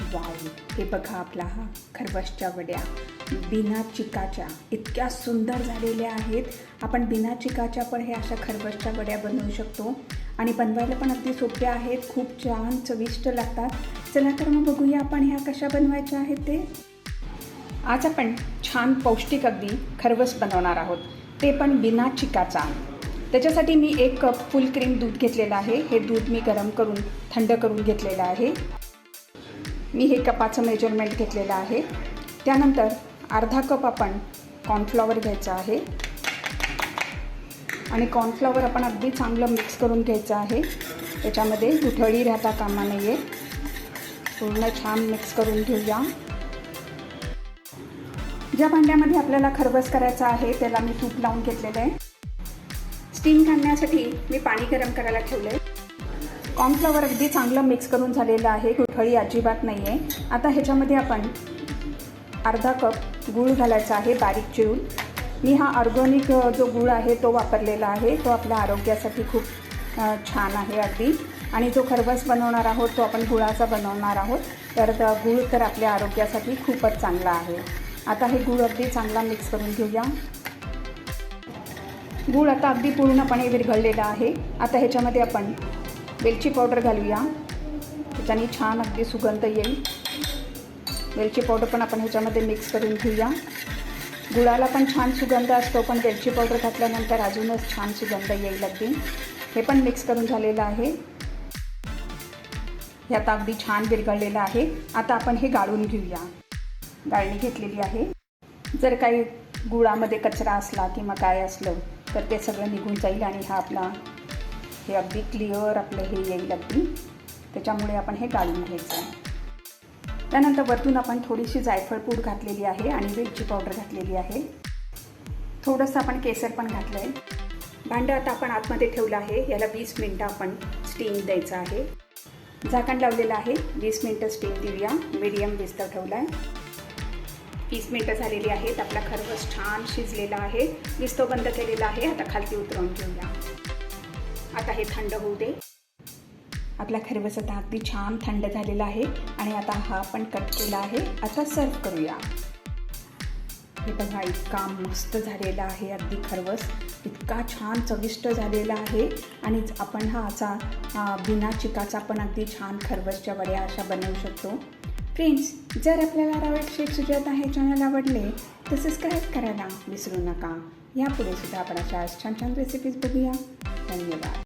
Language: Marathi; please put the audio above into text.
वाव हे बघा आपला हा खरवसच्या वड्या. बिना चिकाच्या इतक्या सुंदर झालेल्या आहेत. आपण बिना चिकाच्या पण हे अशा खरवसच्या वड्या बनवू शकतो. आणि बनवायला पण अगदी सोप्या आहेत खूप छान चविष्ट लागतात. चला तर मग बघूया आपण ह्या कशा बनवायच्या आहेत ते. आज आपण छान पौष्टिक अगदी खरवस बनवणार आहोत. ते पण बिना चिकाचा. त्याच्यासाठी मी एक कप फुल क्रीम दूध घेतलेलं आहे. हे दूध मी गरम करून थंड करून घेतलेलं आहे. मी हे कपाचं मेजरमेंट घेतलेलं आहे. त्यानंतर अर्धा कप आपण कॉर्नफ्लॉवर घ्यायचं आहे. आणि कॉर्नफ्लॉवर आपण अगदी चांगलं मिक्स करून घ्यायचं आहे. त्याच्यामध्ये गुठळी राहता कामा नाही पूर्ण छान मिक्स करून घेऊया. ज्या भांड्यामध्ये आपल्याला खरबस करायचा आहे त्याला मी तूप लावून घेतलेलं आहे. स्टीम काढण्यासाठी मी पाणी गरम करायला ठेवलं आहे कॉर्नफ्लॉवर अगदी चांगलं मिक्स करून झालेलं आहे. कुठळी अजिबात नाही आहे आता ह्याच्यामध्ये आपण अर्धा कप गूळ घालायचा आहे बारीक चिरून. मी हा ऑर्गॅनिक जो गूळ आहे तो वापरलेला आहे. तो आपल्या आरोग्यासाठी खूप छान आहे अगदी. आणि जो खरबस बनवणार आहोत तो आपण गुळाचा बनवणार आहोत. तर गुळ गूळ तर आपल्या आरोग्यासाठी खूपच चांगला आहे. आता हे गूळ अगदी चांगला मिक्स करून घेऊया. गूळ आता अगदी पूर्णपणे विरघळलेला आहे. आता ह्याच्यामध्ये आपण वेलची पावडर घालूया. त्याच्याने छान अगदी सुगंध येईल. वेलची पावडर पण आपण ह्याच्यामध्ये मिक्स करून घेऊया. गुळाला पण छान सुगंध असतो पण वेलची पावडर घातल्यानंतर अजूनच छान सुगंध येईल अगदी. हे पण मिक्स करून झालेलं आहे. हे आता अगदी छान विरघळलेलं आहे. आता आपण हे गाळून घेऊया. गाळणी घेतलेली आहे. जर काही गुळामध्ये कचरा असला किंवा काय असलं तर ते सगळं निघून जाईल आणि हा आपला हे अगदी क्लिअर आपलं हे येईल अगदी. त्याच्यामुळे आपण हे गाळून घ्यायचं आहे. त्यानंतर वरतून आपण थोडीशी जायफळ पूड घातलेली आहे आणि वेलची पावडर घातलेली आहे. थोडंसं आपण केसर पण घातलं आहे भांडं आता आपण आतमध्ये ठेवलं आहे. याला वीस मिनटं आपण स्टीम द्यायचं आहे. झाकण लावलेलं आहे. वीस मिनटं स्टीम देऊया. मिडियम विस्तर ठेवला आहे वीस मिनटं झालेली आहेत. आपला खरवस छान शिजलेला आहे. विस्तो बंद केलेला आहे. आता खालती उतरवून घेऊया. आता हे थंड होऊ दे. आपला खरवस आता अगदी छान थंड झालेला आहे आणि आता हा आपण कट केला आहे. आता सर्व करूया. हे बघा इतका मस्त झालेला आहे अगदी खरवस. इतका छान चविष्ट झालेला आहे. आणि आपण हा असा बिना चिकाचा पण अगदी छान खरवसच्या वड्या अशा बनवू शकतो. फ्रेंड्स जर आपल्याला रावट शेफ सुजाता हे चॅनल आवडले तर सबस्क्राईब करायला विसरू नका. यापुढे सुद्धा आपण अशा छान छान रेसिपीज बघूया. धन्यवाद.